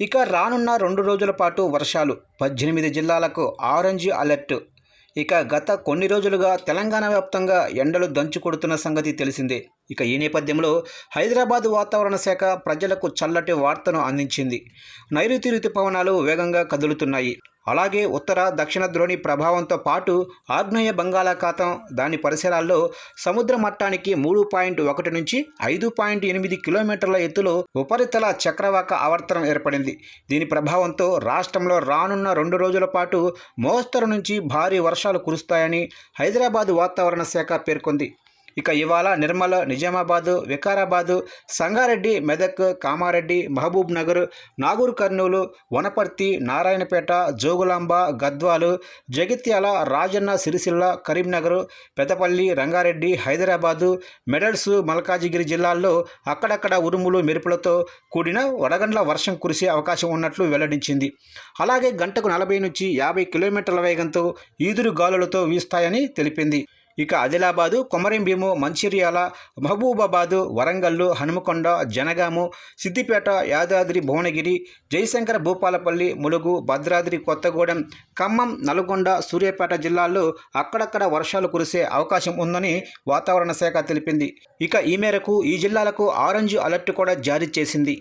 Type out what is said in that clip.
ఇక రానున్న రెండు రోజుల పాటు వర్షాలు. పద్దెనిమిది జిల్లాలకు ఆరెంజ్ అలర్ట్. ఇక గత కొన్ని రోజులుగా తెలంగాణ వ్యాప్తంగా ఎండలు దంచు కొడుతున్న సంగతి తెలిసిందే. ఇక ఈ నేపథ్యంలో హైదరాబాద్ వాతావరణ శాఖ ప్రజలకు చల్లటి వార్తను అందించింది. నైరుతి ఋతుపవనాలు వేగంగా కదులుతున్నాయి. అలాగే ఉత్తర దక్షిణ ద్రోణి ప్రభావంతో పాటు ఆగ్నేయ బంగాళాఖాతం దాని పరిసరాల్లో సముద్ర మట్టానికి మూడు పాయింట్ ఒకటి నుంచి ఐదు పాయింట్ ఎనిమిది కిలోమీటర్ల ఎత్తులో ఉపరితల చక్రవాక ఆవర్తనం ఏర్పడింది. దీని ప్రభావంతో రాష్ట్రంలో రానున్న రెండు రోజుల పాటు మోస్తరు నుంచి భారీ వర్షాలు కురుస్తాయని హైదరాబాద్ వాతావరణ శాఖ పేర్కొంది. ఇక ఇవాళ నిర్మల నిజామాబాదు వికారాబాదు సంగారెడ్డి మెదక్ కామారెడ్డి మహబూబ్ నగర్ నాగూర్ కర్నూలు వనపర్తి నారాయణపేట జోగులాంబ గద్వాలు జగిత్యాల రాజన్న సిరిసిల్ల కరీంనగర్ పెద్దపల్లి రంగారెడ్డి హైదరాబాదు మెడల్స్ మల్కాజిగిరి జిల్లాల్లో అక్కడక్కడ ఉరుములు మెరుపులతో కూడిన వడగండ్ల వర్షం కురిసే అవకాశం ఉన్నట్లు వెల్లడించింది. అలాగే గంటకు నలభై నుంచి యాభై కిలోమీటర్ల వేగంతో ఈదురు గాలులతో వీస్తాయని తెలిపింది. ఇక ఆదిలాబాదు కొమరంభీము మంచిర్యాల మహబూబాబాదు వరంగల్లు హనుమకొండ జనగాము సిద్దిపేట యాదాద్రి భువనగిరి జయశంకర భూపాలపల్లి ములుగు భద్రాద్రి కొత్తగూడెం ఖమ్మం నల్గొండ సూర్యాపేట జిల్లాల్లో అక్కడక్కడ వర్షాలు కురిసే అవకాశం ఉందని వాతావరణ శాఖ తెలిపింది. ఇక ఈ మేరకు ఈ జిల్లాలకు ఆరెంజ్ అలర్ట్ కూడా జారీ చేసింది.